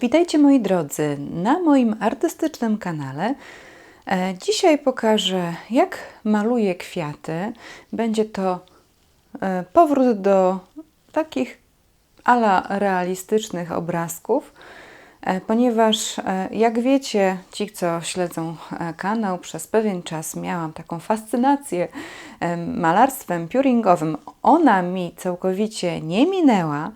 Witajcie moi drodzy na moim artystycznym kanale. E, dzisiaj pokażę jak maluję kwiaty. Będzie to e, powrót do takich ala realistycznych obrazków, e, ponieważ jak wiecie, ci co śledzą kanał, przez pewien czas miałam taką fascynację malarstwem pióringowym. Ona mi całkowicie nie minęła.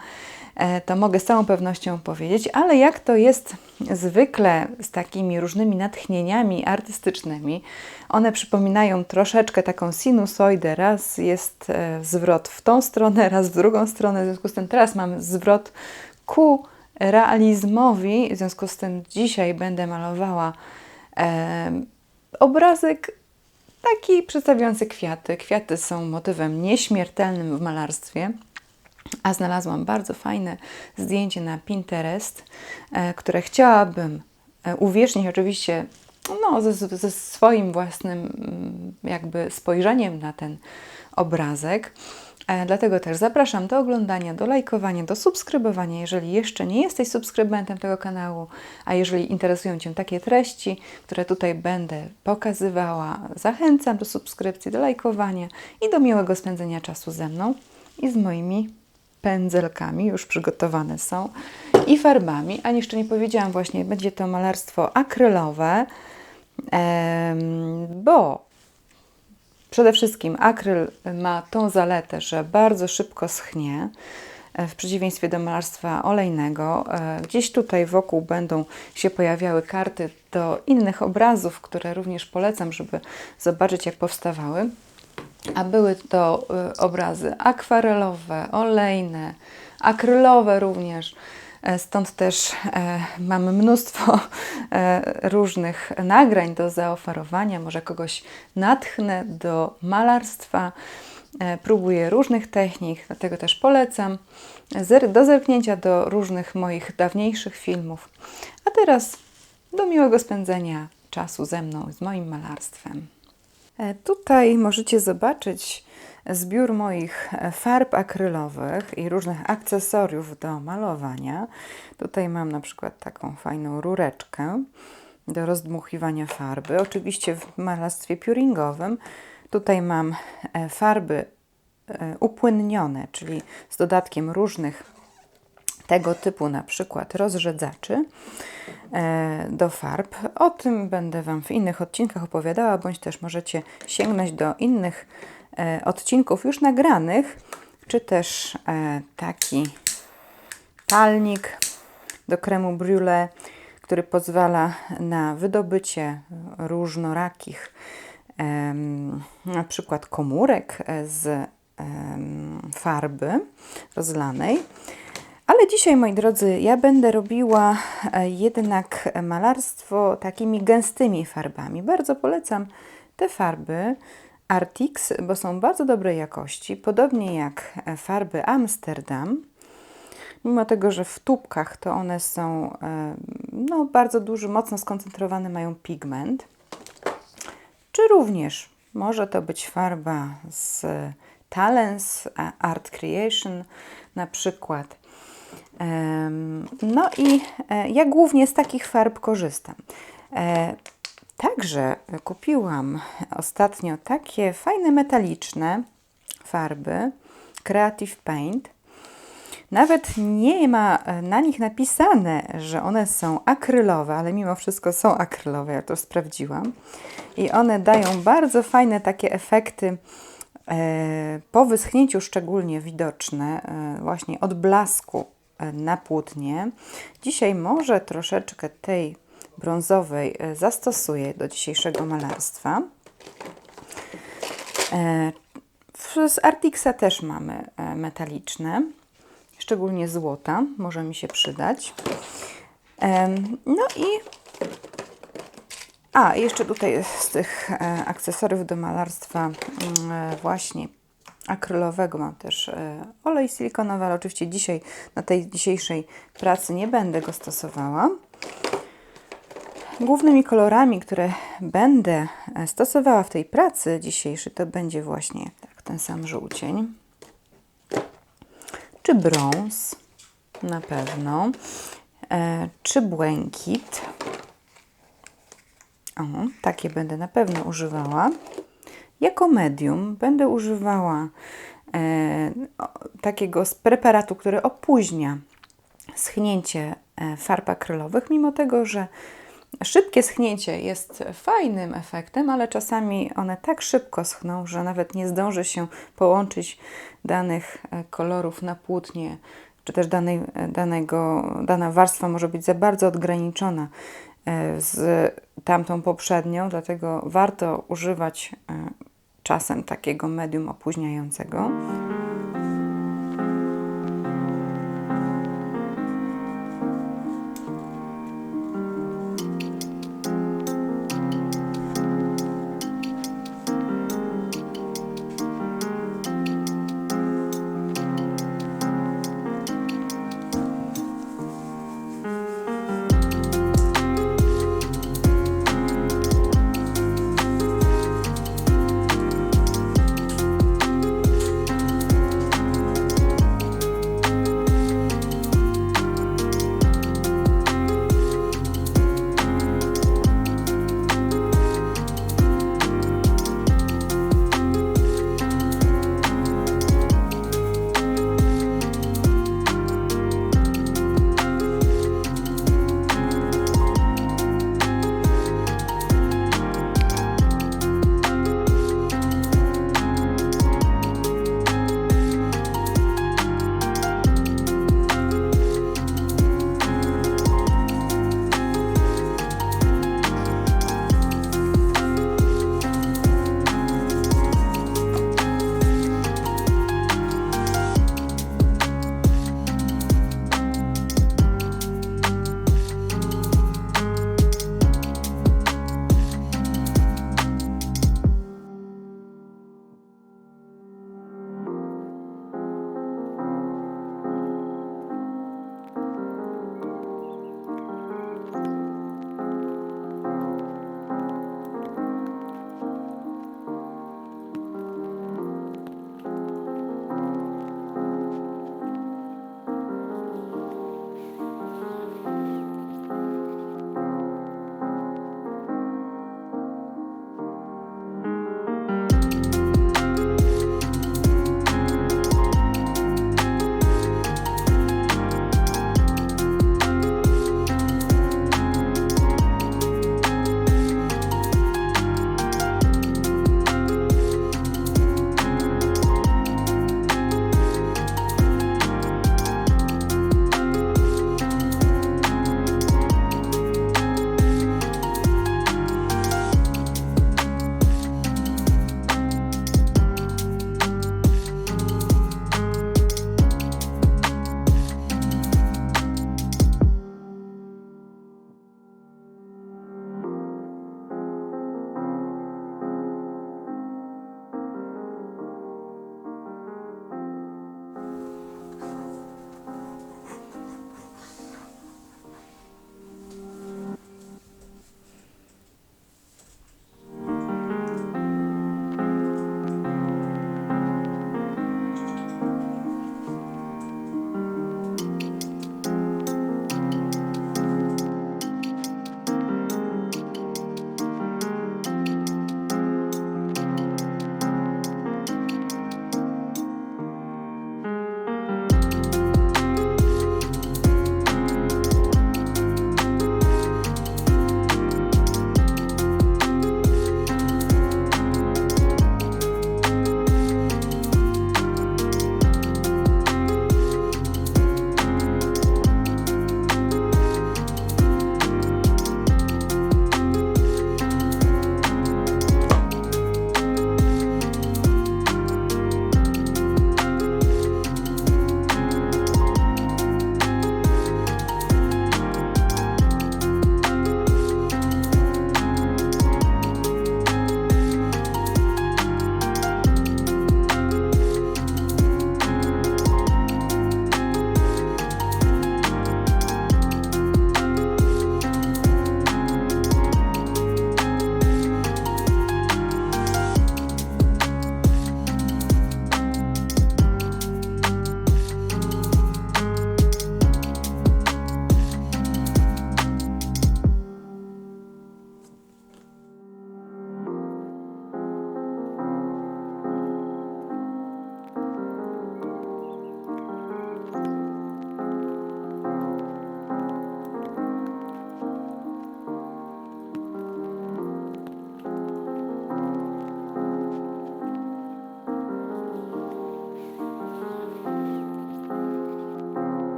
E, to mogę z całą pewnością powiedzieć, ale jak to jest zwykle z takimi różnymi natchnieniami artystycznymi, one przypominają troszeczkę taką sinusoidę. Raz jest e, zwrot w tą stronę, raz w drugą stronę. W związku z tym teraz mam zwrot ku realizmowi. W związku z tym dzisiaj będę malowała e, obrazek taki przedstawiający kwiaty. Kwiaty są motywem nieśmiertelnym w malarstwie. A znalazłam bardzo fajne zdjęcie na Pinterest, e, które chciałabym e, uwiecznić oczywiście no, ze, ze swoim własnym mm, jakby spojrzeniem na ten obrazek. E, dlatego też zapraszam do oglądania, do lajkowania, do subskrybowania, jeżeli jeszcze nie jesteś subskrybentem tego kanału, a jeżeli interesują Cię takie treści, które tutaj będę pokazywała, zachęcam do subskrypcji, do lajkowania i do miłego spędzenia czasu ze mną i z moimi pędzelkami, już przygotowane są, i farbami, a jeszcze nie powiedziałam właśnie, będzie to malarstwo akrylowe, bo przede wszystkim akryl ma tą zaletę, że bardzo szybko schnie, e, w przeciwieństwie do malarstwa olejnego. E, gdzieś tutaj wokół będą się pojawiały karty do innych obrazów, które również polecam, żeby zobaczyć, jak powstawały a były to y, obrazy akwarelowe, olejne, akrylowe również. E, stąd też e, mamy mnóstwo e, różnych nagrań do zaoferowania. Może kogoś natchnę do malarstwa. Próbuję różnych technik, dlatego też polecam do zerknięcia do różnych moich dawniejszych filmów. A teraz do miłego spędzenia czasu ze mną, z moim malarstwem. E, tutaj możecie zobaczyć zbiór moich e, farb akrylowych i różnych akcesoriów do malowania. Tutaj mam na przykład taką fajną rureczkę do rozdmuchiwania farby. Oczywiście w malarstwie pióringowym tutaj mam e, farby upłynnione, czyli z dodatkiem różnych tego typu na przykład rozrzedzaczy e, do farb. O tym będę Wam w innych odcinkach opowiadała, bądź też możecie sięgnąć do innych e, odcinków już nagranych, czy też e, taki palnik do kremu brûlée, który pozwala na wydobycie różnorakich na przykład komórek z farby rozlanej. Ale dzisiaj, moi drodzy, ja będę robiła e, jednak malarstwo takimi gęstymi farbami. Bardzo polecam te farby Artix, bo są bardzo dobrej jakości, podobnie jak farby Amsterdam. Mimo tego, że w tubkach to one są e, no, bardzo duży, mocno skoncentrowany, mają pigment. Czy również może to być farba z Talents Art Creation, na przykład no i e, ja głównie z takich farb korzystam. E, także kupiłam ostatnio takie fajne metaliczne farby Creative Paint. Nawet nie ma e, na nich napisane, że one są akrylowe, ale mimo wszystko są akrylowe, ja to sprawdziłam. I one dają bardzo fajne takie efekty po wyschnięciu szczególnie widoczne, właśnie odblasku na płótnie. Dzisiaj może troszeczkę tej brązowej e, zastosuję do dzisiejszego malarstwa. E, z Artixa też mamy e, metaliczne, szczególnie złota, może mi się przydać. No i a, jeszcze tutaj z tych akcesoriów do malarstwa mm, właśnie akrylowego mam też e, olej silikonowy, ale oczywiście dzisiaj na tej dzisiejszej pracy nie będę go stosowała. Głównymi kolorami, które będę e, stosowała w tej pracy dzisiejszej, to będzie właśnie tak, ten sam żółcień, czy brąz, na pewno. e, czy błękit. O, takie będę na pewno używała. Jako medium będę używała e, takiego preparatu, który opóźnia schnięcie e, farb akrylowych, mimo tego, że szybkie schnięcie jest fajnym efektem, ale czasami one tak szybko schną, że nawet nie zdąży się połączyć danych e, kolorów na płótnie, czy też danej, danego, dana warstwa może być za bardzo odgraniczona e, z tamtą poprzednią, dlatego warto używać e, czasem takiego medium opóźniającego.